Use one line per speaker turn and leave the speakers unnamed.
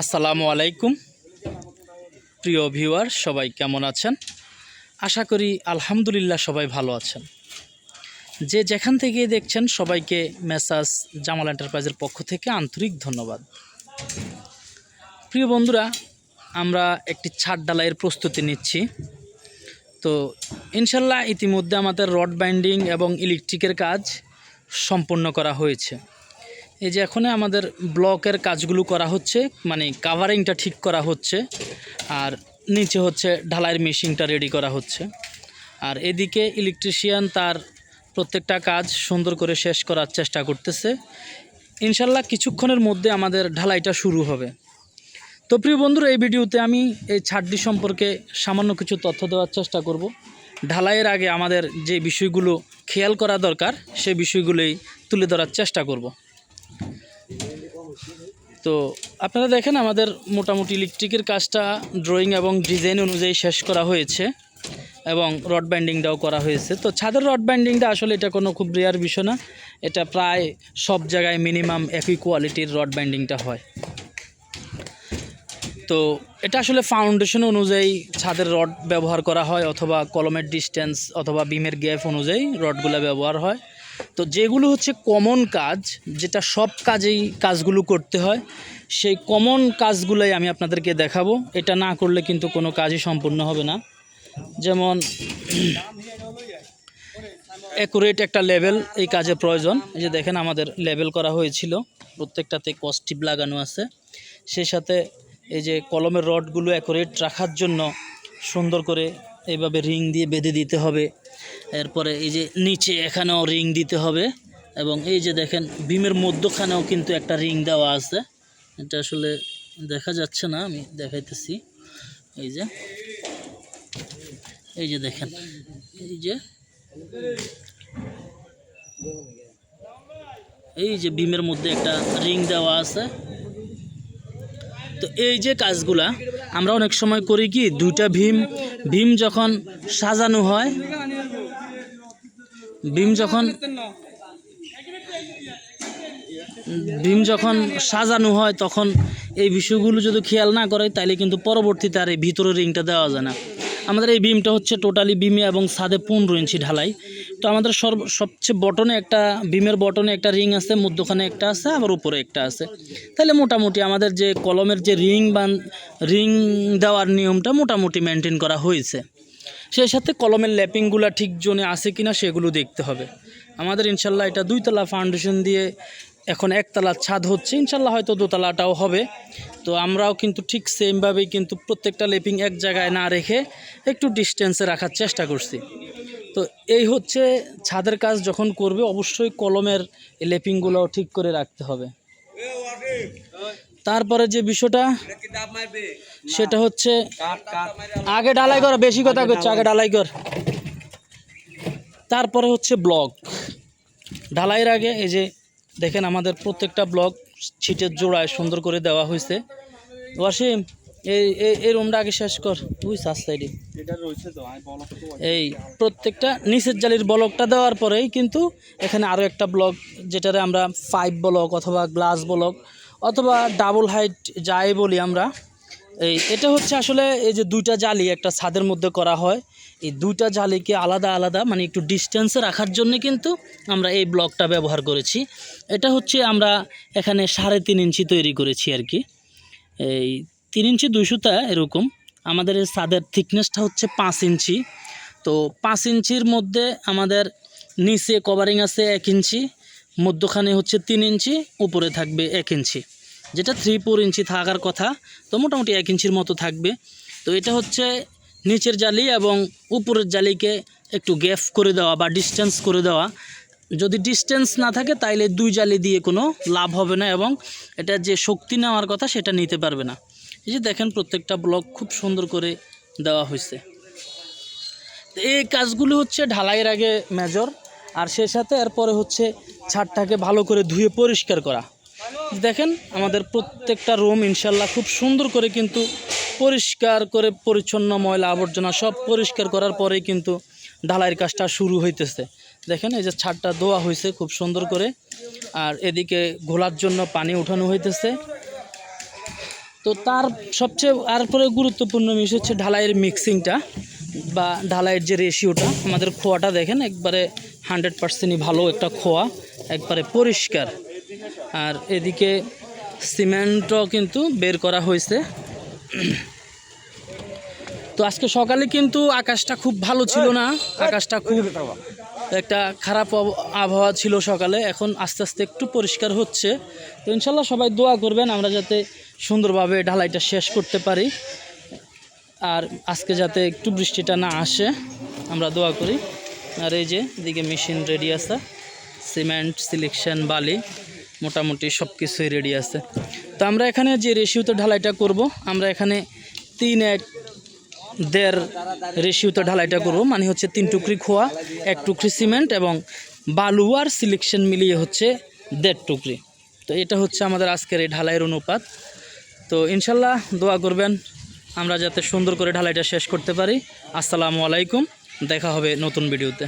আসসালামু আলাইকুম। প্রিয় ভিউয়ার, সবাই কেমন আছেন? আশা করি আলহামদুলিল্লাহ সবাই ভালো আছেন। যে যেখান থেকে দেখছেন, সবাইকে মেসাজ জামাল এন্টারপ্রাইজের পক্ষ থেকে আন্তরিক ধন্যবাদ। প্রিয় বন্ধুরা, আমরা একটি ছাদ ডালাইয়ের প্রস্তুতি নিচ্ছি। তো ইনশাল্লাহ ইতিমধ্যে আমাদের রড বাইন্ডিং এবং ইলেকট্রিকের কাজ সম্পন্ন করা হয়েছে। এই যে এখন আমাদের ব্লকের কাজগুলো করা হচ্ছে মানে কাভারিংটা ঠিক করা হচ্ছে, আর নিচে হচ্ছে ঢালাইয়ের মেশিনটা রেডি করা হচ্ছে। আর এদিকে ইলেকট্রিশিয়ান তার প্রত্যেকটা কাজ সুন্দর করে শেষ করার চেষ্টা করতেছে। ইনশাল্লাহ কিছুক্ষণের মধ্যে আমাদের ঢালাইটা শুরু হবে। তো প্রিয় বন্ধুরা, এই ভিডিওতে আমি এই ছাড়টি সম্পর্কে সামান্য কিছু তথ্য দেওয়ার চেষ্টা করব। ঢালাইয়ের আগে আমাদের যে বিষয়গুলো খেয়াল করা দরকার সেই বিষয়গুলোই তুলে ধরার চেষ্টা করব। তো আপনারা দেখেন আমাদের মোটামুটি ইলেকট্রিকের কাজটা ড্রয়িং এবং ডিজাইন অনুযায়ী শেষ করা হয়েছে এবং রড বাইন্ডিংটাও করা হয়েছে। তো ছাদের রড বাইন্ডিংটা আসলে এটা কোনো খুব রেয়ার বিষয় না, এটা প্রায় সব জায়গায় মিনিমাম একই কোয়ালিটির রড বাইন্ডিংটা হয়। তো এটা আসলে ফাউন্ডেশন অনুযায়ী ছাদের রড ব্যবহার করা হয় অথবা কলমের ডিস্টেন্স অথবা বিমের গ্যাপ অনুযায়ী রডগুলো ব্যবহার হয়। তো যেগুলো হচ্ছে কমন কাজ, যেটা সব কাজেই কাজগুলো করতে হয়, সেই কমন কাজগুলোই আমি আপনাদেরকে দেখাবো। এটা না করলে কিন্তু কোনো কাজই সম্পূর্ণ হবে না। যেমন অ্যাকুরেট একটা লেভেল এই কাজে প্রয়োজন। এই যে দেখেন আমাদের লেভেল করা হয়েছিল, প্রত্যেকটাতে কস্টিপ লাগানো আছে। সেই সাথে এই যে কলমের রডগুলো অ্যাকুরেট রাখার জন্য সুন্দর করে এইভাবে রিং দিয়ে বেঁধে দিতে হবে। এরপরে এই যে নিচে এখানেও রিং দিতে হবে এবং এই যে দেখেন, বিমের মধ্যখানেও কিন্তু একটা রিং দেওয়া আছে। এটা আসলে দেখা যাচ্ছে না, আমি দেখাইতেছি। এই যে এই যে দেখেন, এই যে এই যে বিমের মধ্যে একটা রিং দেওয়া আছে। তো এই যে কাজগুলা আমরা অনেক সময় করি কি, দুইটা ভীম ভীম যখন সাজানো হয় ভীম যখন ভীম যখন সাজানো হয়, তখন এই বিষয়গুলো যদি খেয়াল না করে, তাইলে কিন্তু পরবর্তীতে আর এই ভিতরে রিংটা দেওয়া যায় না। আমাদের এই বিমটা হচ্ছে টোটালি বিমে এবং সাদে পনেরো ইঞ্চি ঢালাই। তো আমাদের সর্ব সবচেয়ে বটনে একটা বিমের বটনে একটা রিং আছে, মধ্যখানে একটা আছে, আবার উপরে একটা আছে। তাহলে মোটামুটি আমাদের যে কলমের যে রিং বা রিং দেওয়ার নিয়মটা মোটামুটি মেনটেন করা হয়েছে। সেই সাথে কলমের ল্যাপিংগুলো ঠিক জোনে আছে কি না সেগুলো দেখতে হবে। আমাদের ইনশাল্লাহ এটা দুইতলা ফাউন্ডেশন দিয়ে এখন একতলার ছাদ হচ্ছে। ইনশাল্লাহ হয়তো দোতলাটাও হবে। তো আমরাও কিন্তু ঠিক সেমভাবেই কিন্তু প্রত্যেকটা লেপিং এক জায়গায় না রেখে একটু ডিস্টেন্সে রাখার চেষ্টা করছি। তো এই হচ্ছে ছাদের কাজ যখন করবে অবশ্যই কলমের লেপিংগুলোও ঠিক করে রাখতে হবে। তারপরে যে বিষয়টা সেটা হচ্ছে আগে ডালাই কর বেশি কথা করছে আগে ডালাই কর। তারপরে হচ্ছে ব্লক ঢালাইয়ের আগে এই যে দেখেন আমাদের প্রত্যেকটা ব্লক ছিটের জোড়ায় সুন্দর করে দেওয়া হয়েছে। ওয়াসিম এই এই- এই রুমটা আগে শেষ কর। তুই সাইডে। এই প্রত্যেকটা নিচের জালির ব্লকটা দেওয়ার পরেই কিন্তু এখানে আরও একটা ব্লক যেটারে আমরা ফাইভ ব্লক অথবা গ্লাস ব্লক অথবা ডাবল হাইট যাই বলি আমরা, এই এটা হচ্ছে আসলে এই যে দুইটা জালি একটা ছাদের মধ্যে করা হয়। এই দুইটা জালিকে আলাদা আলাদা মানে একটু ডিস্টেন্সে রাখার জন্য কিন্তু আমরা এই ব্লকটা ব্যবহার করেছি। এটা হচ্ছে আমরা এখানে সাড়ে তিন ইঞ্চি তৈরি করেছি আর কি। এই তিন ইঞ্চি দুইশোটা এরকম। আমাদের এই ছাদের থিকনেসটা হচ্ছে পাঁচ ইঞ্চি। তো পাঁচ ইঞ্চির মধ্যে আমাদের নিচে কভারিং আছে এক ইঞ্চি, মধ্যখানে হচ্ছে তিন ইঞ্চি, উপরে থাকবে এক ইঞ্চি। যেটা থ্রি ফোর ইঞ্চি থাকার কথা, তো মোটামুটি এক ইঞ্চির মতো থাকবে। তো এটা হচ্ছে নিচের জালি এবং উপরের জালিকে একটু গ্যাপ করে দেওয়া বা ডিস্টেন্স করে দেওয়া। যদি ডিস্টেন্স না থাকে, তাইলে দুই জালি দিয়ে কোনো লাভ হবে না এবং এটা যে শক্তি নেওয়ার কথা, সেটা নিতে পারবে না। এই যে দেখেন, প্রত্যেকটা ব্লক খুব সুন্দর করে দেওয়া হয়েছে। এই কাজগুলো হচ্ছে ঢালাইয়ের আগে মেজর আর সে সাথে এরপরে হচ্ছে ছাদটাকে ভালো করে ধুয়ে পরিষ্কার করা। দেখেন, আমাদের প্রত্যেকটা রুম ইনশাল্লাহ খুব সুন্দর করে কিন্তু পরিষ্কার করে পরিচ্ছন্ন ময়লা আবর্জনা সব পরিষ্কার করার পরেই কিন্তু ঢালাইয়ের কাজটা শুরু হইতেছে। দেখেন, এই যে ছাদটা ধোয়া হয়েছে খুব সুন্দর করে। আর এদিকে ঘোলার জন্য পানি উঠানো হইতেছে। তো তার সবচেয়ে তারপরে গুরুত্বপূর্ণ বিষয় হচ্ছে ঢালাইয়ের মিক্সিংটা বা ঢালাইয়ের যে রেশিওটা আমাদের খোয়াটা দেখেন, একবারে হান্ড্রেড পার্সেন্টই ভালো একটা খোয়া, একবারে পরিষ্কার। আর এদিকে সিমেন্টও কিন্তু বের করা হয়েছে। তো আজকে সকালে কিন্তু আকাশটা খুব ভালো ছিল না। আকাশটা খুব একটা খারাপ আবহাওয়া ছিল সকালে, এখন আস্তে আস্তে একটু পরিষ্কার হচ্ছে। তো ইনশাল্লাহ সবাই দোয়া করবেন, আমরা যাতে সুন্দরভাবে ঢালাইটা শেষ করতে পারি। আর আজকে যাতে একটু বৃষ্টিটা না আসে, আমরা দোয়া করি। আর এই যে, এদিকে মেশিন রেডি আছে। সিমেন্ট, সিলেকশন, বালি। মোটামুটি সব কিছুই রেডি আছে। তো আমরা এখানে যে রেশিওতে ঢালাইটা করব, আমরা এখানে তিন এক দেড় রেশিওতে ঢালাইটা করব মানে হচ্ছে তিন টুকরি খোয়া, এক টুকরি সিমেন্ট এবং বালু আর সিলেকশন মিলিয়ে হচ্ছে দেড় টুকরি। তো এটা হচ্ছে আমাদের আজকের এই ঢালাইয়ের অনুপাত। তো ইনশাল্লাহ দোয়া করবেন, আমরা যাতে সুন্দর করে ঢালাইটা শেষ করতে পারি। আসসালামু আলাইকুম, দেখা হবে নতুন ভিডিওতে